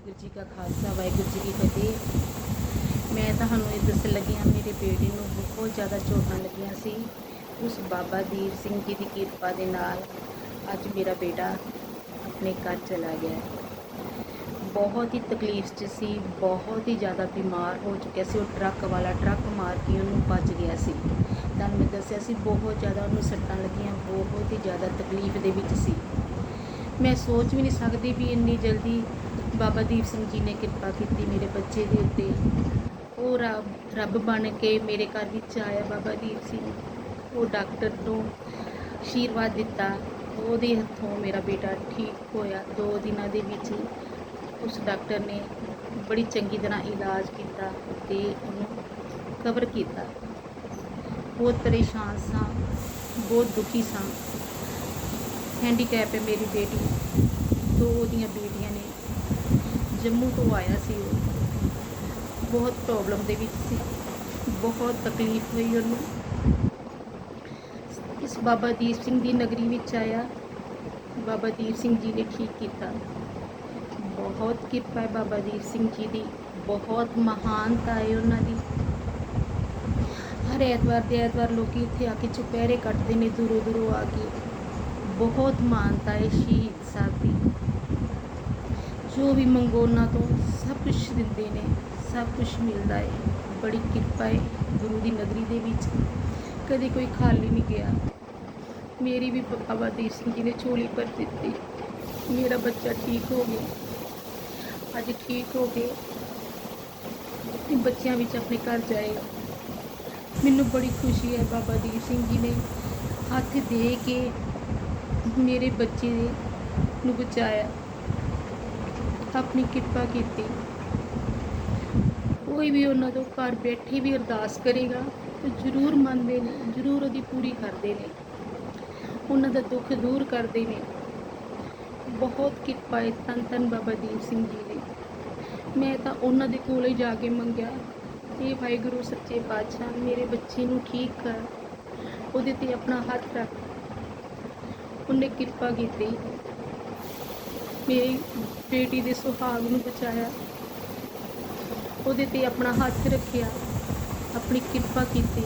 ਵਾਹਿਗੁਰੂ ਜੀ ਕਾ ਖਾਲਸਾ, ਵਾਹਿਗੁਰੂ ਜੀ ਕੀ ਫਤਿਹ। ਮੈਂ ਤੁਹਾਨੂੰ ਇਹ ਦੱਸਣ ਲੱਗੀ ਹਾਂ, ਮੇਰੇ ਬੇਟੇ ਨੂੰ ਬਹੁਤ ਜ਼ਿਆਦਾ ਚੋਟਾਂ ਲੱਗੀਆਂ ਸੀ। ਉਸ ਬਾਬਾ ਦੀਪ ਸਿੰਘ ਜੀ ਦੀ ਕਿਰਪਾ ਦੇ ਨਾਲ ਅੱਜ ਮੇਰਾ ਬੇਟਾ ਆਪਣੇ ਘਰ ਚਲਾ ਗਿਆ ਬਹੁਤ ਹੀ ਤਕਲੀਫ 'ਚ ਸੀ, ਬਹੁਤ ਹੀ ਜ਼ਿਆਦਾ ਬਿਮਾਰ ਹੋ ਚੁੱਕਿਆ ਸੀ। ਉਹ ਟਰੱਕ ਵਾਲਾ ਟਰੱਕ ਮਾਰ ਕੇ ਉਹਨੂੰ ਬਚ ਗਿਆ ਸੀ। ਤੁਹਾਨੂੰ ਮੈਂ ਦੱਸਿਆ ਸੀ, ਬਹੁਤ ਜ਼ਿਆਦਾ ਉਹਨੂੰ ਸੱਟਾਂ ਲੱਗੀਆਂ, ਬਹੁਤ ਹੀ ਜ਼ਿਆਦਾ ਤਕਲੀਫ ਦੇ ਵਿੱਚ ਸੀ। ਮੈਂ ਸੋਚ ਵੀ ਨਹੀਂ ਸਕਦੀ ਵੀ ਇੰਨੀ ਜਲਦੀ ਬਾਬਾ ਦੀਪ ਸਿੰਘ ਜੀ ਨੇ ਕਿਰਪਾ ਕੀਤੀ ਮੇਰੇ ਬੱਚੇ ਦੇ ਉੱਤੇ। ਉਹ ਰੱਬ ਰੱਬ ਬਣ ਕੇ ਮੇਰੇ ਘਰ ਵਿੱਚ ਆਇਆ ਬਾਬਾ ਦੀਪ ਸਿੰਘ। ਉਹ ਡਾਕਟਰ ਨੂੰ ਆਸ਼ੀਰਵਾਦ ਦਿੱਤਾ। ਉਹਦੇ ਹੱਥੋਂ ਮੇਰਾ ਬੇਟਾ ਠੀਕ ਹੋਇਆ। ਦੋ ਦਿਨਾਂ ਦੇ ਵਿੱਚ ਉਸ ਡਾਕਟਰ ਨੇ ਬੜੀ ਚੰਗੀ ਤਰ੍ਹਾਂ ਇਲਾਜ ਕੀਤਾ ਤੇ ਉਹਨੂੰ ਕਵਰ ਕੀਤਾ। ਬਹੁਤ ਪਰੇਸ਼ਾਨ ਸਾਂ, ਬਹੁਤ ਦੁਖੀ ਸਾਂ। ਹੈਂਡੀਕੈਪ ਹੈ ਮੇਰੀ ਬੇਟੀ। ਦੋ ਉਹਦੀਆਂ ਬੇਟੀਆਂ ਨੇ ਜੰਮੂ ਤੋਂ ਆਇਆ ਸੀ ਉਹ। ਬਹੁਤ ਪ੍ਰੋਬਲਮ ਦੇ ਵਿੱਚ ਸੀ। ਬਹੁਤ ਤਕਲੀਫ ਹੋਈ ਉਹਨੂੰ। ਇਸ ਬਾਬਾ ਦੀਪ ਸਿੰਘ ਦੀ ਨਗਰੀ ਵਿੱਚ ਆਇਆ। ਬਾਬਾ ਦੀਪ ਸਿੰਘ ਜੀ ਨੇ ਠੀਕ ਕੀਤਾ। ਬਹੁਤ ਕਿਰਪਾ ਹੈ ਬਾਬਾ ਦੀਪ ਸਿੰਘ ਜੀ ਦੀ। ਬਹੁਤ ਮਹਾਨਤਾ ਹੈ ਉਹਨਾਂ ਦੀ। ਹਰ ਐਤਵਾਰ ਦੇ ਐਤਵਾਰ ਲੋਕੀ ਇੱਥੇ ਆ ਕੇ ਚੁਪਹਿਰੇ ਕੱਟਦੇ ਨੇ, ਦੂਰੋਂ ਦੂਰੋਂ ਆ ਕੇ। ਬਹੁਤ ਮਾਨਤਾ ਹੈ ਸ਼ਹੀਦ ਸਾਹਿਬ ਦੀ। ਜੋ ਵੀ ਮੰਗੋ, ਉਹਨਾਂ ਤੋਂ ਸਭ ਕੁਝ ਦਿੰਦੇ ਨੇ, ਸਭ ਕੁਝ ਮਿਲਦਾ ਹੈ ਬੜੀ ਕਿਰਪਾ ਏ ਗੁਰੂ ਦੀ ਨਗਰੀ ਦੇ ਵਿੱਚ। ਕਦੇ ਕੋਈ ਖਾਲੀ ਨਹੀਂ ਗਿਆ। ਮੇਰੀ ਵੀ ਬਾਬਾ ਦੀਪ ਸਿੰਘ ਜੀ ਨੇ ਝੋਲੀ ਭਰ ਦਿੱਤੀ। ਮੇਰਾ ਬੱਚਾ ਠੀਕ ਹੋ ਗਿਆ। ਅੱਜ ਠੀਕ ਹੋ ਕੇ ਆਪਣੇ ਬੱਚਿਆਂ ਵਿੱਚ ਆਪਣੇ ਘਰ ਜਾਏਗਾ ਮੈਨੂੰ ਬੜੀ ਖੁਸ਼ੀ ਹੈ ਬਾਬਾ ਦੀਪ ਸਿੰਘ ਜੀ ਨੇ ਹੱਥ ਦੇ ਕੇ ਮੇਰੇ ਬੱਚੇ ਨੂੰ ਬਚਾਇਆ। ਆਪਣੀ ਕਿਰਪਾ ਕੀਤੀ। ਕੋਈ ਵੀ ਉਹਨਾਂ ਤੋਂ ਘਰ ਬੈਠੇ ਵੀ ਅਰਦਾਸ ਕਰੇਗਾ, ਤਾਂ ਜ਼ਰੂਰ ਮੰਨਦੇ ਨੇ, ਜ਼ਰੂਰ ਉਹਦੀ ਪੂਰੀ ਕਰਦੇ ਨੇ। ਉਹਨਾਂ ਦਾ ਦੁੱਖ ਦੂਰ ਕਰਦੇ ਨੇ। ਬਹੁਤ ਕਿਰਪਾ ਹੈ ਤਨ ਧੰਨ ਬਾਬਾ ਦੀਪ ਸਿੰਘ ਜੀ ਦੀ। ਮੈਂ ਤਾਂ ਉਹਨਾਂ ਦੇ ਕੋਲ ਹੀ ਜਾ ਕੇ ਮੰਗਿਆ ਇਹ ਵਾਹਿਗੁਰੂ, ਸੱਚੇ ਪਾਤਸ਼ਾਹ, ਮੇਰੇ ਬੱਚੇ ਨੂੰ ਠੀਕ ਕਰ। ਉਹਦੇ ਤੇ ਆਪਣਾ ਹੱਥ ਰੱਖ। ਉਹਨੇ ਕਿਰਪਾ ਕੀਤੀ। ਮੇਰੀ ਬੇਟੀ ਦੇ ਸੁਹਾਗ ਨੂੰ ਬਚਾਇਆ। ਉਹਦੇ ਤੇ ਆਪਣਾ ਹੱਥ ਰੱਖਿਆ, ਆਪਣੀ ਕਿਰਪਾ ਕੀਤੀ।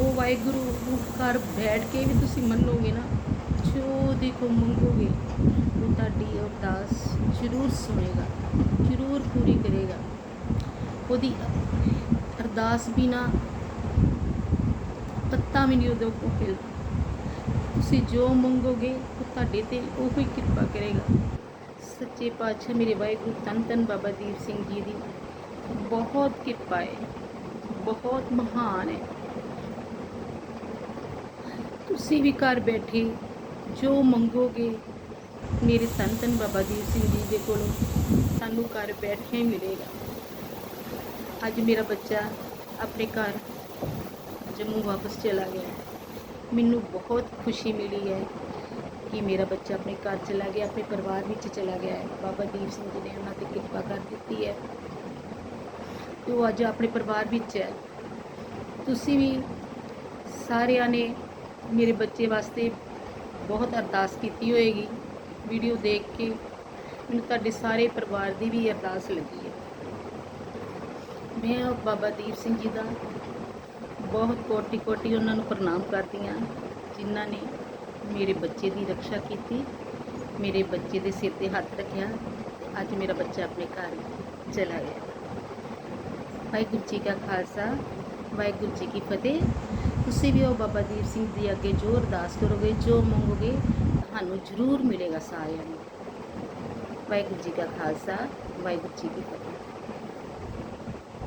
ਉਹ ਵਾਹਿਗੁਰੂ ਘਰ ਬੈਠ ਕੇ ਵੀ ਤੁਸੀਂ ਮੰਨੋਗੇ ਨਾ ਜੋ ਦੇਖੋ ਮੰਗੋਗੇ। ਉਹ ਤੁਹਾਡੀ ਅਰਦਾਸ ਜ਼ਰੂਰ ਸੁਣੇਗਾ, ਜ਼ਰੂਰ ਪੂਰੀ ਕਰੇਗਾ। ਉਹਦੀ ਅਰਦਾਸ ਬਿਨਾ ਪੱਤਾ ਵੀ ਨਹੀਂ ਉਹਦੇ ਕੋਲ ਹਿਲਦਾ। ਤੁਸੀਂ ਜੋ ਮੰਗੋਗੇ ਉਹ ਤੁਹਾਡੇ ਤੇ ਉਹ ਹੀ ਕਿਰਪਾ ਕਰੇਗਾ। ਸੱਚੇ ਪਾਤਸ਼ਾਹ ਮੇਰੇ ਵਾਹਿਗੁਰੂ, ਧੰਨ ਧੰਨ ਬਾਬਾ ਦੀਪ ਸਿੰਘ ਜੀ ਦੀ ਬਹੁਤ ਕਿਰਪਾ ਹੈ, ਬਹੁਤ ਮਹਾਨ ਹੈ। ਤੁਸੀਂ ਵੀ ਘਰ ਬੈਠੇ ਜੋ ਮੰਗੋਗੇ, ਮੇਰੇ ਧੰਨ ਧੰਨ ਬਾਬਾ ਦੀਪ ਸਿੰਘ ਜੀ ਦੇ ਕੋਲੋਂ ਤੁਹਾਨੂੰ ਘਰ ਬੈਠੇ ਮਿਲੇਗਾ। ਅੱਜ ਮੇਰਾ ਬੱਚਾ ਆਪਣੇ ਘਰ ਜੰਮੂ ਵਾਪਸ ਚਲਾ ਗਿਆ। ਮੈਨੂੰ ਬਹੁਤ ਖੁਸ਼ੀ ਮਿਲੀ ਹੈ ਕਿ ਮੇਰਾ ਬੱਚਾ ਆਪਣੇ ਘਰ ਚਲਾ ਗਿਆ, ਆਪਣੇ ਪਰਿਵਾਰ ਵਿੱਚ ਚਲਾ ਗਿਆ ਹੈ। ਬਾਬਾ ਦੀਪ ਸਿੰਘ ਜੀ ਨੇ ਉਹਨਾਂ ਤੇ ਕਿਰਪਾ ਕਰ ਦਿੱਤੀ ਹੈ। ਤੇ ਉਹ ਅੱਜ ਆਪਣੇ ਪਰਿਵਾਰ ਵਿੱਚ ਹੈ। ਤੁਸੀਂ ਵੀ ਸਾਰਿਆਂ ਨੇ ਮੇਰੇ ਬੱਚੇ ਵਾਸਤੇ ਬਹੁਤ ਅਰਦਾਸ ਕੀਤੀ ਹੋਏਗੀ। ਵੀਡੀਓ ਦੇਖ ਕੇ ਮੈਨੂੰ ਤੁਹਾਡੇ ਸਾਰੇ ਪਰਿਵਾਰ ਦੀ ਵੀ ਅਰਦਾਸ ਲੱਗੀ ਹੈ। ਮੈਂ ਬਾਬਾ ਦੀਪ ਸਿੰਘ ਜੀ ਦਾ ਬਹੁਤ ਕੋਟੀ ਕੋਟੀ ਉਹਨਾਂ ਨੂੰ ਪ੍ਰਣਾਮ ਕਰਦੀ ਹਾਂ ਜਿਨ੍ਹਾਂ ਨੇ ਮੇਰੇ ਬੱਚੇ ਦੀ ਰੱਖਿਆ ਕੀਤੀ, ਮੇਰੇ ਬੱਚੇ ਦੇ ਸਿਰ ਤੇ ਹੱਥ ਰੱਖਿਆ, ਅੱਜ ਮੇਰਾ ਬੱਚਾ ਆਪਣੇ ਘਰ ਚਲਾ ਗਿਆ। ਵਾਹਿਗੁਰੂ ਜੀ ਕਾ ਖਾਲਸਾ, ਵਾਹਿਗੁਰੂ ਜੀ ਕੀ ਫਤਿਹ। ਤੁਸੀਂ ਵੀ ਉਹ ਬਾਬਾ ਦੀਪ ਸਿੰਘ ਜੀ ਅੱਗੇ ਜੋ ਅਰਦਾਸ ਕਰੋਗੇ, ਜੋ ਮੰਗੋਗੇ, ਤੁਹਾਨੂੰ ਜ਼ਰੂਰ ਮਿਲੇਗਾ ਸਾਰਿਆਂ ਨੂੰ। ਵਾਹਿਗੁਰੂ ਜੀ ਕਾ ਖਾਲਸਾ, ਵਾਹਿਗੁਰੂ ਜੀ ਕੀ ਫਤਿਹ।